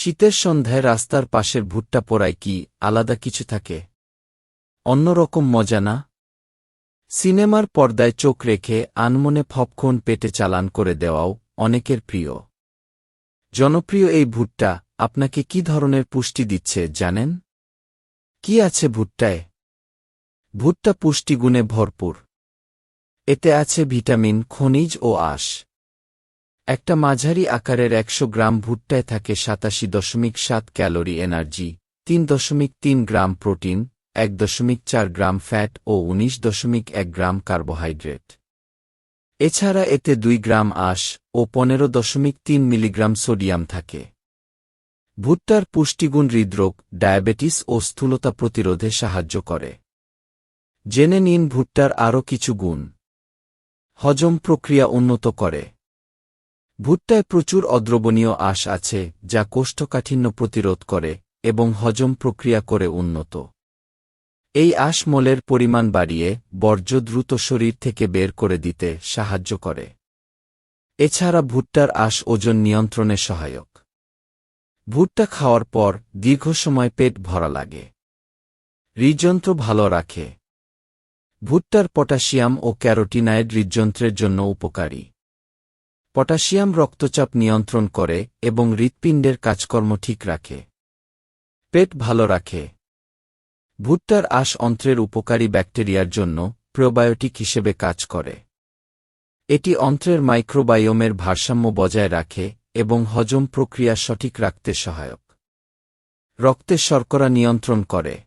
শীতের সন্ধ্যায় রাস্তার পাশের ভুট্টা পোড়ায় কি আলাদা কিছু থাকে? অন্যরকম মজা না? সিনেমার পর্দায় চোখ রেখে আনমনে ফপকর্ন পেটে চালান করে দেওয়াও অনেকের প্রিয়। জনপ্রিয় এই ভুট্টা আপনাকে কি ধরনের পুষ্টি দিচ্ছে জানেন? কি আছে ভুট্টায়? ভুট্টা পুষ্টিগুণে ভরপুর। এতে আছে ভিটামিন, খনিজ ও আঁশ। একটা মাঝারি আকারের একশো গ্রাম ভুট্টায় থাকে সাতাশি দশমিক সাত ক্যালোরি এনার্জি, তিন দশমিক তিন গ্রাম প্রোটিন, এক দশমিক চার গ্রাম ফ্যাট ও উনিশ দশমিক এক গ্রাম কার্বোহাইড্রেট। এছাড়া এতে দুই গ্রাম আঁশ ও পনেরো দশমিক তিন মিলিগ্রাম সোডিয়াম থাকে। ভুট্টার পুষ্টিগুণ হৃদরোগ, ডায়াবেটিস ও স্থূলতা প্রতিরোধে সাহায্য করে। জেনে নিন ভুট্টার আরও কিছু গুণ। হজম প্রক্রিয়া উন্নত করে। ভুট্টায় প্রচুর অদ্রবণীয় আঁশ আছে, যা কোষ্ঠকাঠিন্য প্রতিরোধ করে এবং হজম প্রক্রিয়া করে উন্নত। এই আঁশ মলের পরিমাণ বাড়িয়ে বর্জ্য দ্রুত শরীর থেকে বের করে দিতে সাহায্য করে। এছাড়া ভুট্টার আঁশ ওজন নিয়ন্ত্রণে সহায়ক। ভুট্টা খাওয়ার পর দীর্ঘ সময় পেট ভরা লাগে। হৃদযন্ত্র ভালো রাখে। ভুট্টার পটাশিয়াম ও ক্যারোটিনাইড হৃদযন্ত্রের জন্য উপকারী। পটাশিয়াম রক্তচাপ নিয়ন্ত্রণ করে এবং হৃৎপিণ্ডের কাজকর্ম ঠিক রাখে। পেট ভালো রাখে। ভুট্টার আঁশ অন্ত্রের উপকারী ব্যাকটেরিয়ার জন্য প্রোবায়োটিক হিসেবে কাজ করে। এটি অন্ত্রের মাইক্রোবায়োমের ভারসাম্য বজায় রাখে এবং হজম প্রক্রিয়া সঠিক রাখতে সহায়ক। রক্তের শর্করা নিয়ন্ত্রণ করে।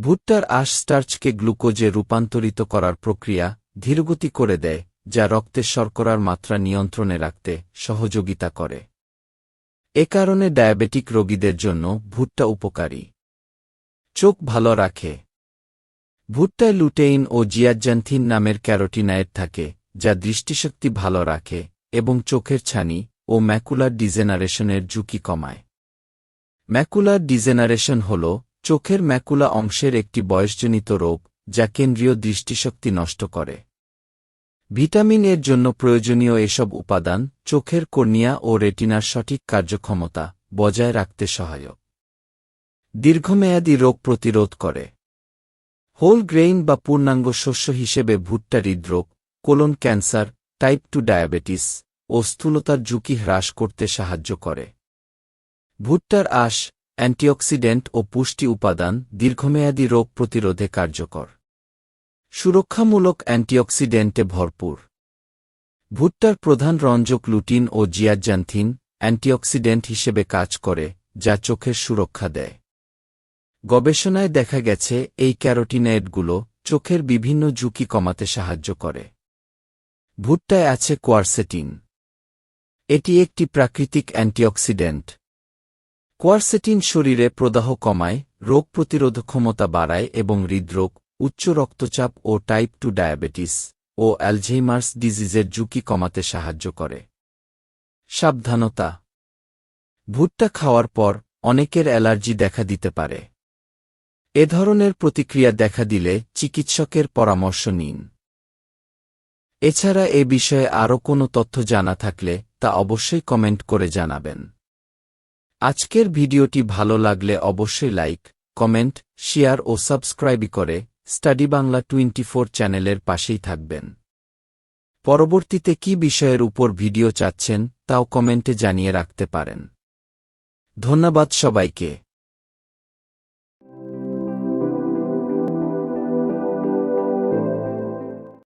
ভুট্টার আঁশ স্টার্চকে গ্লুকোজে রূপান্তরিত করার প্রক্রিয়া ধীরগতি করে দেয় যা রক্তের শর্করার মাত্রা নিয়ন্ত্রণে রাখতে সহযোগিতা করে। এ কারণে ডায়াবেটিক রোগীদের জন্য ভুট্টা উপকারী। চোখ ভালো রাখে। ভুট্টায় লুটেইন ও জিয়াজ্যান্থিন নামের ক্যারোটিনায়েড থাকে, যা দৃষ্টিশক্তি ভালো রাখে এবং চোখের ছানি ও ম্যাকুলার ডিজেনারেশনের ঝুঁকি কমায়। ম্যাকুলার ডিজেনারেশন হল, চোখের ম্যাকুলা অংশের একটি বয়সজনিত রোগ যা কেন্দ্রীয় দৃষ্টিশক্তি নষ্ট করে। ভিটামিন এর জন্য প্রয়োজনীয় এসব উপাদান চোখের কর্নিয়া ও রেটিনার সঠিক কার্যক্ষমতা বজায় রাখতে সহায়ক। দীর্ঘমেয়াদী রোগ প্রতিরোধ করে। হোল গ্রেইন বা পূর্ণাঙ্গ শস্য হিসেবে ভুট্টা হৃদরোগ, colon cancer, type two diabetes ও স্থূলতার ঝুঁকি হ্রাস করতে সাহায্য করে। ভুট্টার আঁশ, অ্যান্টিঅক্সিডেন্ট ও পুষ্টি উপাদান দীর্ঘমেয়াদী রোগ প্রতিরোধে কার্যকর। সুরক্ষামূলক অ্যান্টিঅক্সিডেন্টে ভরপুর। ভুট্টার প্রধান রঞ্জক লুটিন ও জিয়াজ্যান্থিন অ্যান্টিঅক্সিডেন্ট হিসেবে কাজ করে, যা চোখের সুরক্ষা দেয়। গবেষণায় দেখা গেছে, এই ক্যারোটিনয়েডগুলো চোখের বিভিন্ন ঝুঁকি কমাতে সাহায্য করে। ভুট্টায় আছে কোয়ারসেটিন। এটি একটি প্রাকৃতিক অ্যান্টিঅক্সিডেন্ট। কোয়ারসেটিন শরীরে প্রদাহ কমায়, রোগ প্রতিরোধ ক্ষমতা বাড়ায় এবং হৃদরোগ উচ্চ রক্তচাপ ও টাইপ টু ডায়াবেটিস ও অ্যালঝেইমার্স ডিজিজের ঝুঁকি কমাতে সাহায্য করে। সাবধানতা। ভুট্টা খাওয়ার পর অনেকের অ্যালার্জি দেখা দিতে পারে। এ ধরনের প্রতিক্রিয়া দেখা দিলে চিকিৎসকের পরামর্শ নিন। এছাড়া এ বিষয়ে আরও কোনো তথ্য জানা থাকলে তা অবশ্যই কমেন্ট করে জানাবেন। আজকের ভিডিওটি ভালো লাগলে অবশ্যই লাইক, কমেন্ট, শেয়ার ও সাবস্ক্রাইব করে স্টাডি বাংলা টোয়েন্টি চ্যানেলের পাশেই থাকবেন। পরবর্তীতে কি বিষয়ের উপর ভিডিও চাচ্ছেন, তাও কমেন্টে জানিয়ে রাখতে পারেন। ধন্যবাদ সবাইকে।